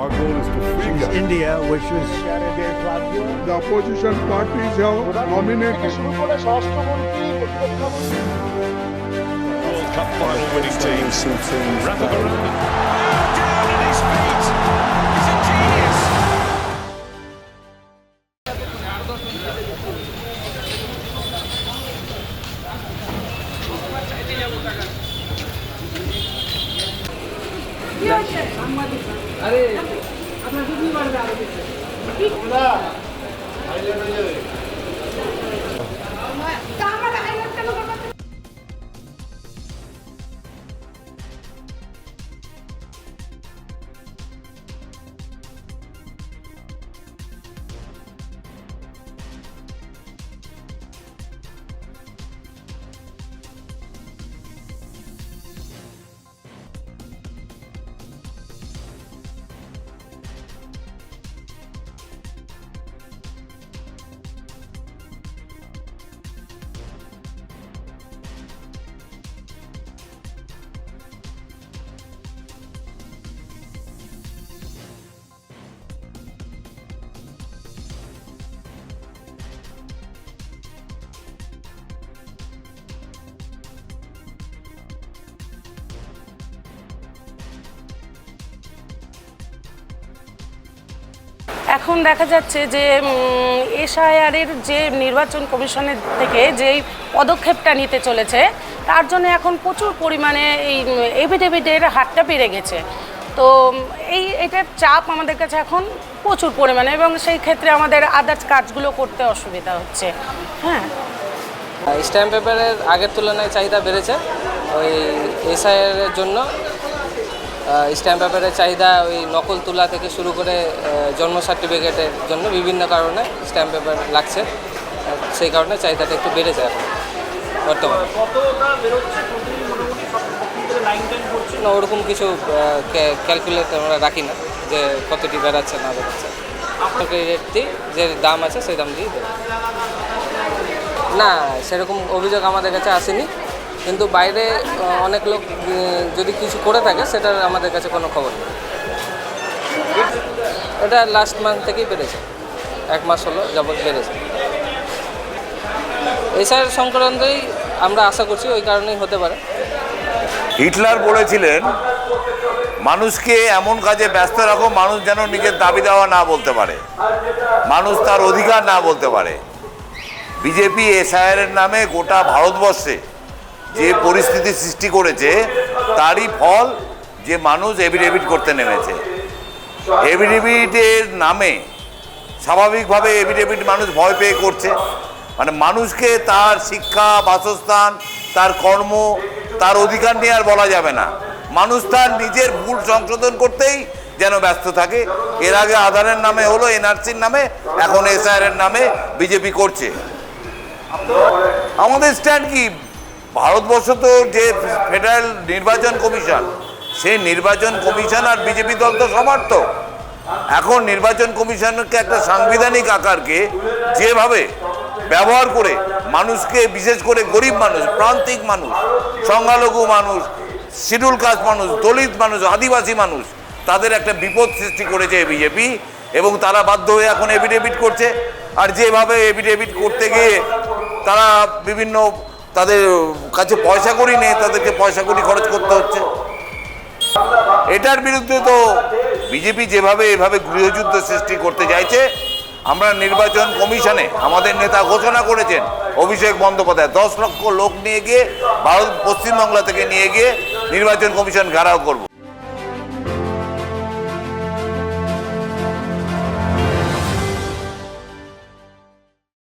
Our goal is to free Kashmir. India, which was The opposition parties have nominated World Cup final winning team. Rafa down at his feet. He's a genius. আরে আপনার দুধ বাড়বে আরও কিছু? এখন দেখা যাচ্ছে যে এসআইআরের যে নির্বাচন কমিশনের থেকে যেই পদক্ষেপটা নিতে চলেছে, তার জন্য এখন প্রচুর পরিমাণে এই এভিডেভিডের হারটা বেড়ে গেছে। তো এই, এটার চাপ আমাদের কাছে এখন প্রচুর পরিমাণে এবং সেই ক্ষেত্রে আমাদের আদার্স কাজগুলো করতে অসুবিধা হচ্ছে। হ্যাঁ? স্ট্যাম্প পেপারের আগের তুলনায় চাহিদা বেড়েছে, ওই এসআইয়ের জন্য। স্ট্যাম্প পেপারের চাহিদা ওই নকল তুলা থেকে শুরু করে জন্ম সার্টিফিকেটের জন্য বিভিন্ন কারণে স্ট্যাম্প পেপার লাগছে। সেই কারণে চাহিদাটা একটু বেড়েছে এখন, বর্তমানে। না, ওরকম কিছু ক্যালকুলেট আমরা রাখি না যে কতটি বেড়াচ্ছে, না বেড়াচ্ছে। রেটটি যে দাম আছে, সেই দাম দিয়ে না, সেরকম অভিযোগ আমাদের কাছে আসেনি। কিন্তু বাইরে অনেক লোক যদি কিছু করে থাকে সেটার আমাদের কাছে কোনো খবর নেই। এটা লাস্ট মান্থ থেকেই বেড়েছে। এক মাস হলো যাবৎ বেড়েছে। এসআর সংক্রান্তই আমরা আশা করছি ওই কারণেই হতে পারে। হিটলার বলেছিলেন, মানুষকে এমন কাজে ব্যস্ত রাখো, মানুষ যেন নিজের দাবি দেওয়া না বলতে পারে। মানুষ তার অধিকার না বলতে পারে। বিজেপি এসআইআরের নামে গোটা ভারতবর্ষে যে পরিস্থিতি সৃষ্টি করেছে, তারই ফল যে মানুষ এভিডেভিট করতে নেমেছে। এভিডেভিটের নামে স্বাভাবিকভাবে এভিডেভিট মানুষ ভয় পেয়ে করছে। মানে মানুষকে তার শিক্ষা, বাসস্থান, তার কর্ম, তার অধিকার নিয়ে আর বলা যাবে না। মানুষ তার নিজের ভুল সংশোধন করতেই যেন ব্যস্ত থাকে। এর আগে আধারের নামে হলো, এনআরসির নামে, এখন এসআইআর নামে বিজেপি করছে। আমাদের স্ট্যান্ড কি? ভারতবর্ষ তো যে ফেডারেল নির্বাচন কমিশন, সেই নির্বাচন কমিশন আর বিজেপি দল তো সমর্থক এখন নির্বাচন কমিশনকে একটা সাংবিধানিক আকারকে যেভাবে ব্যবহার করে মানুষকে, বিশেষ করে গরিব মানুষ, প্রান্তিক মানুষ, সংখ্যালঘু মানুষ, শিডিউল কাস্ট মানুষ, দলিত মানুষ, আদিবাসী মানুষ, তাদের একটা বিপদ সৃষ্টি করেছে বিজেপি এবং তারা বাধ্য হয়ে এখন এভিডেভিট করছে। আর যেভাবে এভিডেভিট করতে গিয়ে তারা বিভিন্ন তাদের কাছে পয়সা করি নেই, তাদেরকে পয়সা করি খরচ করতে হচ্ছে। এটার বিরুদ্ধে তো বিজেপি যেভাবে এভাবে গৃহযুদ্ধ সৃষ্টি করতে চাইছে, আমরা নির্বাচন কমিশনে আমাদের নেতা ঘোষণা করেছেন, অভিষেক বন্দ্যোপাধ্যায়, দশ লক্ষ লোক নিয়ে গিয়ে, ভারত পশ্চিমবাংলা থেকে নিয়ে গিয়ে নির্বাচন কমিশন ঘেরাও করব।